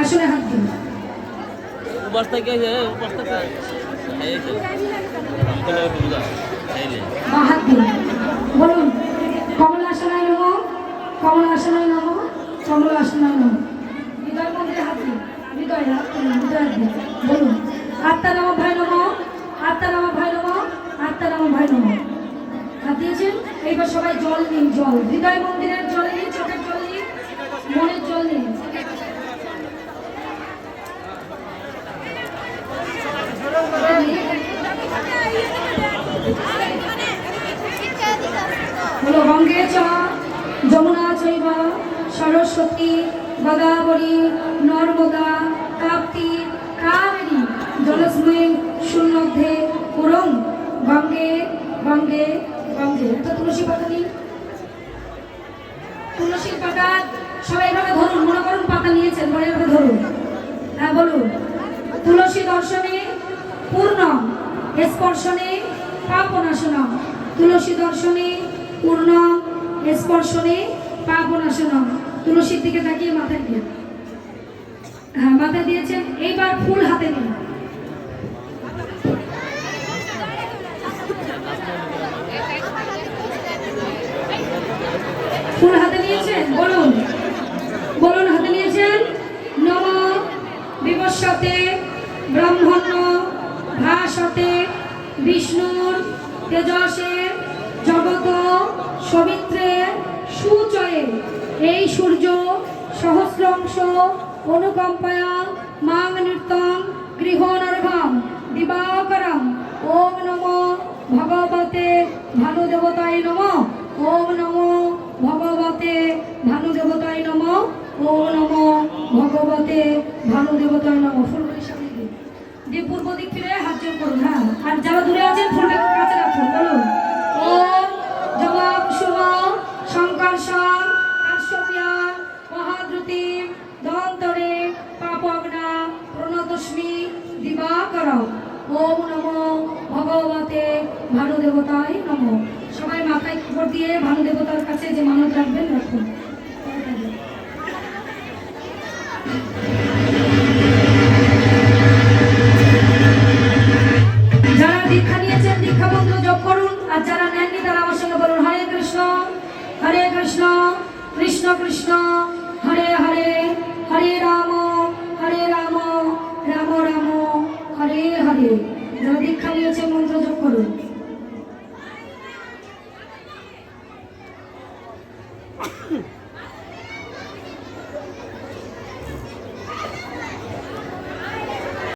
আসনে হাত দিন। উপাস থেকে উপাস থেকে হাত দিন। বলুন কমলাসনায় নম কমলাসনায় নম কমলাসনায় নম হৃদয় মন্দিরে হাত দিন হৃদয় হৃদয় বলুন আত্মা নম ভাই নম আত্মা নম ভাই নম আত্মা নম ভাই নম হাত দিয়েছেন? এইবার সবাই জল নিন জল। হৃদয় মন্দিরের জল নিন চোখের জল নিন মনের জল নিন হলো গঙ্গে যমুনা চৈব, সরস্বতী, গদাবরী, নর্মদা তাপ্তি কাবেরী জলস্ময়ী শূন্যধ্যে পুরং গঙ্গে গঙ্গে গঙ্গে তো তুলসী পাতা নিন তুলসীর পাতা, সবাই এভাবে ধরুন, মনে করুন পাতা নিয়েছেন, মনে এভাবে ধরুন। হ্যাঁ বলুন। তুলসী দর্শনে পূর্ণ স্পর্শনে পাপনাশনম। তুলসী দর্শনে পূর্ণ স্পর্শনে পাপনাশনম তুলসীর দিকে তাকিয়ে মাথায় দিয়ে। হ্যাঁ মাথায় দিয়েছেন, এইবার ফুল হাতে নিন। ফুল হাতে নিয়েছেন, বলুন। বলুন, হাতে নিয়েছেন, নম বিবস্বতে ব্রহ্মণ্য ভাসতে বিষ্ণুর তেজসে জগত সবিত্রে সুচয়ে। এই সূর্য সহস্রাংশ অনুকম্পায়া মাং নৃত্যং গৃহ নরঘম ওম নম ভগবতে ভানুদেবতায় নম। ওম নম ভগবতে ভানুদেবতায় নম। ওম নম ভগবতে ভানুদেবতায় নম। ফুলগুলি সামনে দিয়ে দিক ফিরে হাত জোর করুন হ্যাঁ। আর যারা দূরে আছেন ফুলটা কাছে রাখুন, বলুন। ভগবতে ভানু দেবতায় নম। সবাই মাথায় খবর দিয়ে ভানু দেবতার কাছে যে মানত রাখবেন, রাখুন। যারা দীক্ষা নিয়েছেন যোগ করুন। আর যারা তারা বলুন, হরে কৃষ্ণ হরে কৃষ্ণ কৃষ্ণ কৃষ্ণ, হরে হরে হরে রাম হরে রাম রাম রাম, হরে হরে। যদি খালি হচ্ছে মন্ত্র জপ করুন।